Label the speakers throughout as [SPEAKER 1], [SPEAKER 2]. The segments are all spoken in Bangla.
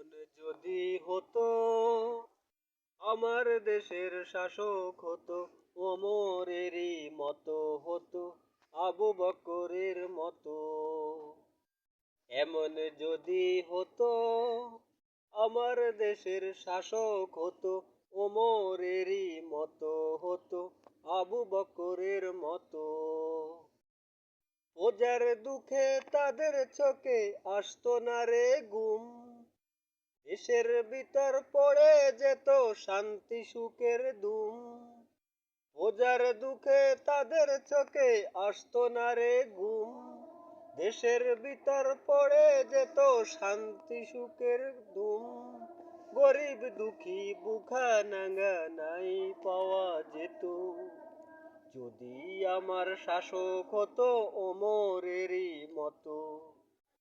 [SPEAKER 1] এমন যদি হতো, আমার দেশের শাসক হতো, ওমরেরই মতো হতো, আবু বকরের মতো। এমন যদি হতো, আমার দেশের শাসক হতো, ওমরেরই মতো হতো, আবু বকরের মতো। ওজার দুঃখে তাদের চোখে আসতো না রে গুম। দেশের ভিতর পড়ে যেত শান্তি সুখের দুম। ওজার দুঃখে তাদের চোখে আসতো না রে গুম দেশের ভিতর পড়ে যেত শান্তি সুখের দুম। গরিব দুঃখী বুখা নাঙ্গা নাই পাওয়া যেত। যদি আমার শাসক হতো ওমরেরই মতো,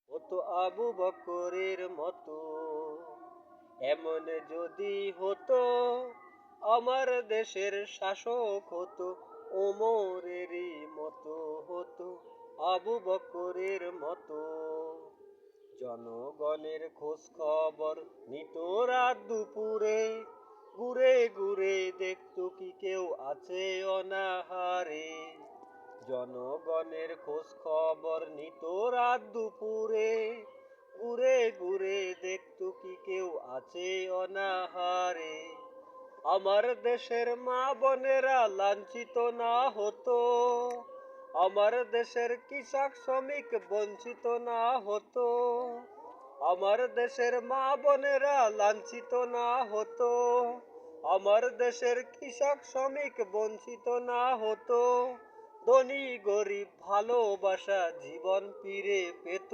[SPEAKER 1] হতো আবু বকরের মতো। এমন যদি হতো, আমার দেশের শাসক হতো, ওমরেরই মতো হতো, আবু বকরের মতো। জনগণের খোঁজ খবর নিত রাত দুপুরে, ঘুরে ঘুরে দেখতো কি কেউ আছে অনাহারে। জনগণের খোঁজ খবর নিত রাত দুপুরে, ঘুরে ঘুরে দেখতো কি আছে অনাহারে আমার দেশের মা বোনেরা লাঞ্ছিত না হতো। আমার দেশের কৃষক শ্রমিক বঞ্চিত না হতো। আমার দেশের মা বোনেরা লাঞ্ছিত না হতো। আমার দেশের কৃষক শ্রমিক বঞ্চিত না হতো। ধনী গরিব ভালোবাসা জীবন ফিরে পেত।